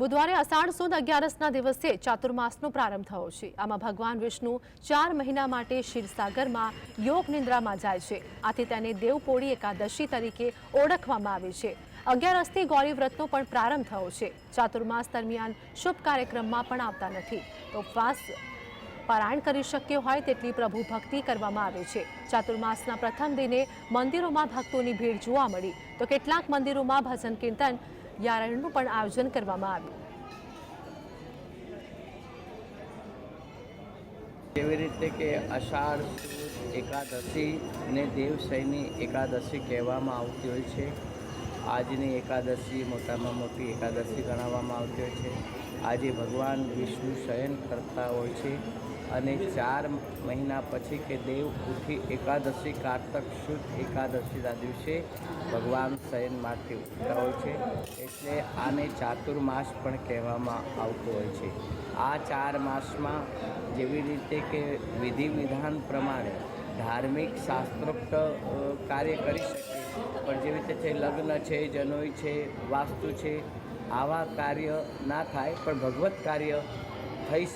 બુધવારે અષાઢ સુદ અગિયારસના દિવસે ચાતુર્માસનો પ્રારંભ થયો છે. આમાં ભગવાન વિષ્ણુ ચાર મહિના માટે ક્ષીરસાગરમાં યોગ નિંદ્રામાં જાય છે. આથી તેને દેવપોળી એકાદશી તરીકે ઓળખવામાં આવે છે. અગિયારસથી ગૌરી વ્રતનો પણ પ્રારંભ થયો છે. ચાતુર્માસ દરમિયાન શુભ કાર્યક્રમમાં પણ આવતા નથી. તો ઉપવાસ પારાયણ કરી શક્ય હોય તેટલી પ્રભુ ભક્તિ કરવામાં આવે છે. ચાતુર્માસના પ્રથમ દિને મંદિરોમાં ભક્તોની ભીડ જોવા મળી. તો કેટલાક મંદિરોમાં ભજન કીર્તન યારણનું પણ આયોજન કરવામાં આવ્યું. કેવી રીતે કે અષાઢ એકાદશી ને દેવશયની એકાદશી કહેવામાં આવતી હોય છે? આજની એકાદશી મોટામાં મોટી એકાદશી ગણાવવામાં આવતી હોય છે. આજે ભગવાન વિષ્ણુ શયન કરતા હોય છે અને ચાર મહિના પછી કે દેવ ઉઠી એકાદશી, કારતક, શુદ્ધ એકાદશીના દિવસે ભગવાન શયન માટે ઉઠતા હોય છે. એટલે આને ચાતુર્માસ પણ કહેવામાં આવતો હોય છે. આ ચાર માસમાં જેવી રીતે કે વિધિ વિધાન પ્રમાણે ધાર્મિક શાસ્ત્રોક્ત કાર્ય કરી શકીએ પણ જેવી રીતે છે, લગ્ન છે, જનોઈ છે, વાસ્તુ છે, આવા કાર્ય ના થાય, પણ ભગવત કાર્ય થઈ